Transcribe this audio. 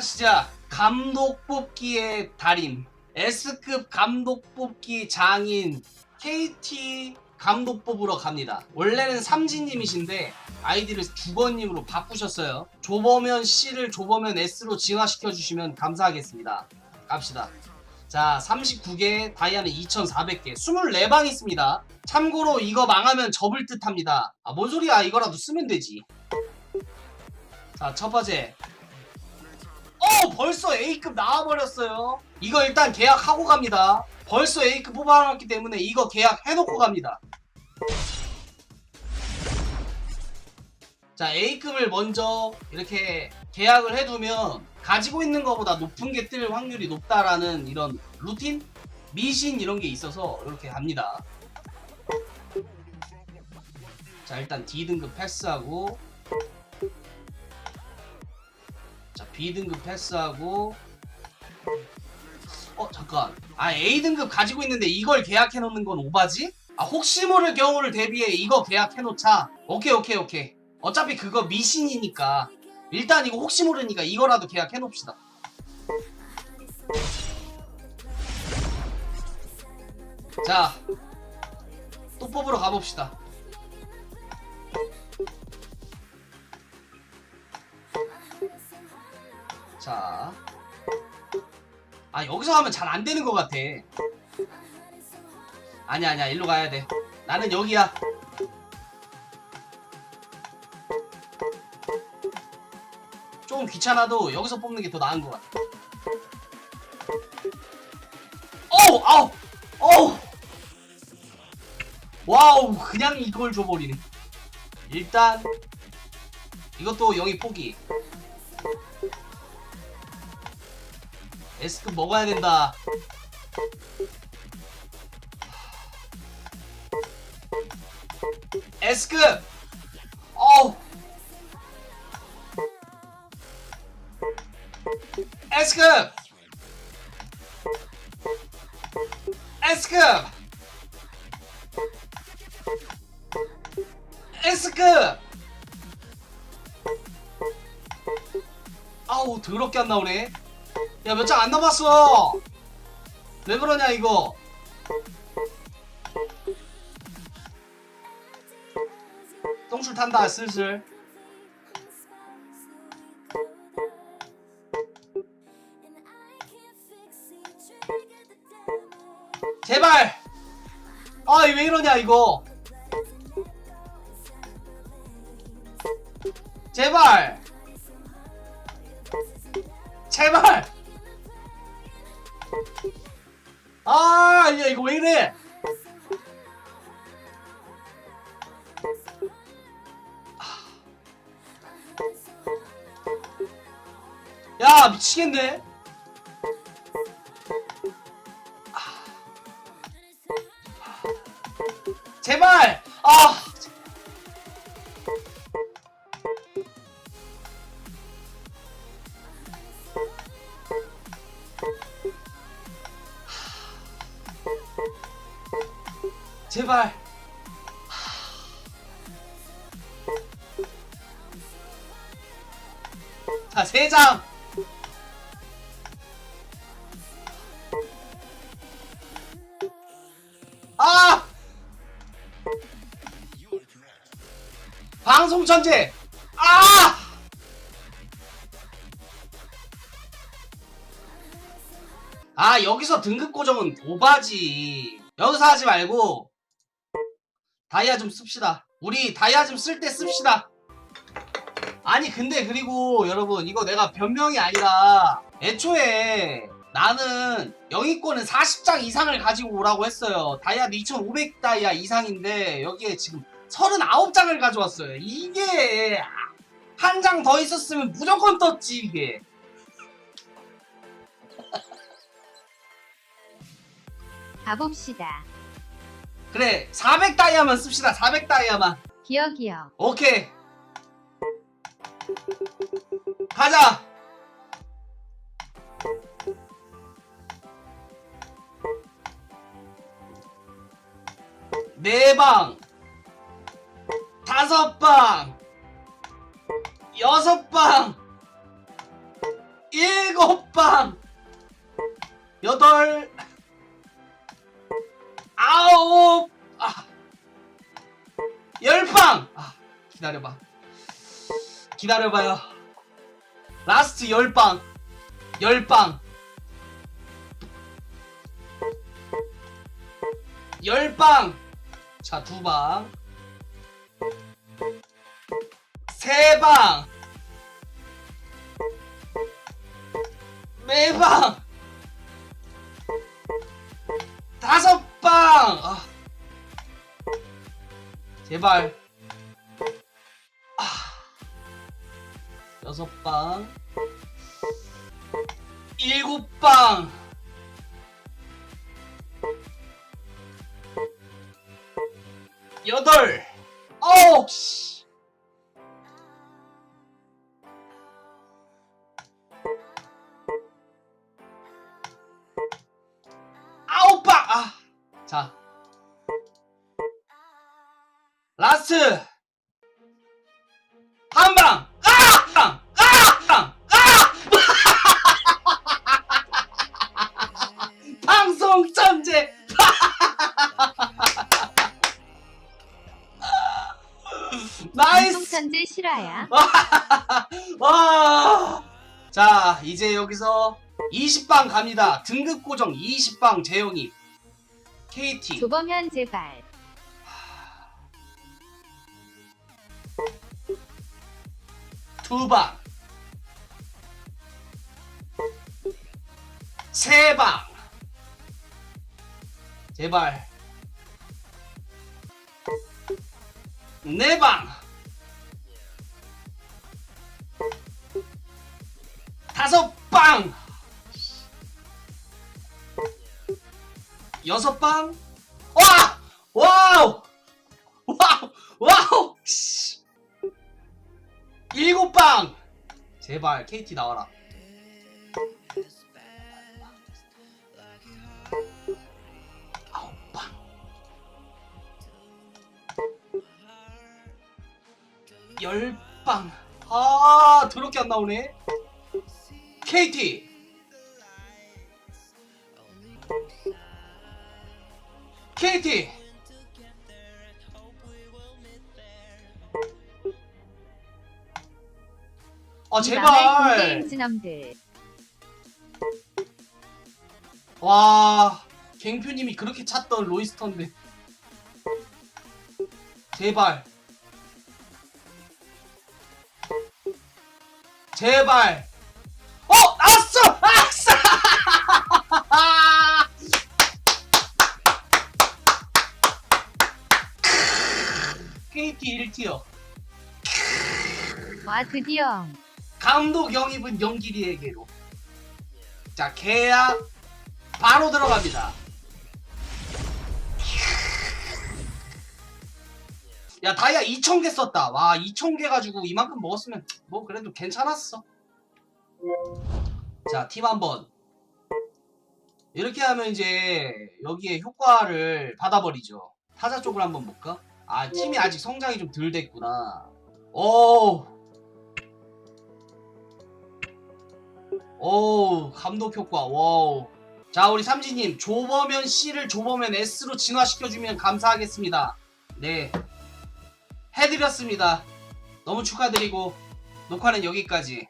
시작. 감독 뽑기의 달인. S급 감독 뽑기 장인 KT 감독 뽑으러 갑니다. 원래는 삼진님이신데 아이디를 주번님으로 바꾸셨어요. 조범현 C를 조범현 S로 진화시켜 주시면 감사하겠습니다. 갑시다. 자, 39개, 다이아는 2,400개, 24방 있습니다. 참고로 이거 망하면 접을 듯 합니다. 아, 뭔 소리야. 이거라도 쓰면 되지. 자, 첫 번째. 어, 벌써 A급 나와버렸어요. 이거 일단 계약하고 갑니다. 벌써 A급 뽑아놨기 때문에 이거 계약해놓고 갑니다. 자, A급을 먼저 이렇게 계약을 해두면 가지고 있는 것보다 높은 게 뜰 확률이 높다라는 이런 루틴? 미신 이런 게 있어서 이렇게 합니다. 자, 일단 D등급 패스하고 자, B등급 패스하고 어, 잠깐. 아, A등급 가지고 있는데 이걸 계약해 놓는 건 오바지? 아, 혹시 모를 경우를 대비해 이거 계약해 놓자. 오케이, 오케이, 오케이. 어차피 그거 미신이니까. 일단 이거 혹시 모르니까 이거라도 계약해 놓읍시다. 자, 또 뽑으러 가봅시다. 자, 아 여기서 하면 잘 안 되는 것 같아. 아니야 아니야 일로 가야 돼. 나는 여기야. 조금 귀찮아도 여기서 뽑는 게 더 나은 것 같아. 어우 아우 어우 와우 그냥 이걸 줘버리네. 일단 이것도 영이 포기. S급 먹어야 된다. S급! 어우! S급! S급! 아우 더럽게 안 나오네 야 몇 장 안 남았어. 왜 그러냐 이거. 똥줄 탄다 슬슬. 제발! 아왜 이러냐 이거. 제발! 제발 아, 야, 이거 왜 이래? 야, 미치겠네. 제발. 자, 세 장. 아! 방송 천재. 아! 아, 여기서 등급 고정은 오바지. 여기서 하지 말고 다이아 좀 씁시다. 우리 다이아 좀 쓸 때 씁시다. 아니 근데 그리고 여러분 이거 내가 변명이 아니라 애초에 나는 영위권은 40장 이상을 가지고 오라고 했어요. 다이아도 2500 다이아 이상인데 여기에 지금 39장을 가져왔어요. 이게 한 장 더 있었으면 무조건 떴지 이게. 가봅시다. 그래 400 다이아만 씁시다. 400 다이아만. 기어. 오케이. 가자. 네 방, 다섯 방, 여섯 방, 일곱 방 여덟 아홉 아, 열방. 아, 기다려봐. 기다려봐요. 라스트 열방. 열방. 열방. 자 두방. 세방. 네방 제발. 아. 여섯 방. 일곱 방. 여덟. 아홉 라스트 한방 아! 방! 아! 방! 아! 방송 천재 나이스 방송천재 실화야. 와. 자, 이제 여기서 20방 갑니다. 등급 고정 20방 재영이. KT. 조범현 제발. 두 방. 세 방. 제발. 네 방. 다섯 방. 여섯 방. 와! 와우! 와우! 와우! 씨. 일곱 방. 제발 KT 나와라. 아홉 방. 열 방. 아, 더럽게 안 나오네. KT. KT. 아, 제발. 공대행진엄들. 와, 갱표님이 그렇게 찾던 로이스터인데. 제발. 제발. 어! 나왔어! 아싸! KT 1티어. 와 드디어. 감독 영입은 영길이에게로. 자, 계약 바로 들어갑니다. 야, 다이아 2,000개 썼다. 와, 2,000개 가지고 이만큼 먹었으면 뭐 그래도 괜찮았어. 자, 팀 한번. 이렇게 하면 이제 여기에 효과를 받아버리죠. 타자 쪽으로 한번 볼까? 아, 팀이 아직 성장이 좀 덜 됐구나. 오. 오, 감독 효과. 와우. 자, 우리 삼지님, 조범현 C를 조범현 S로 진화시켜주면 감사하겠습니다. 네. 해드렸습니다. 너무 축하드리고, 녹화는 여기까지.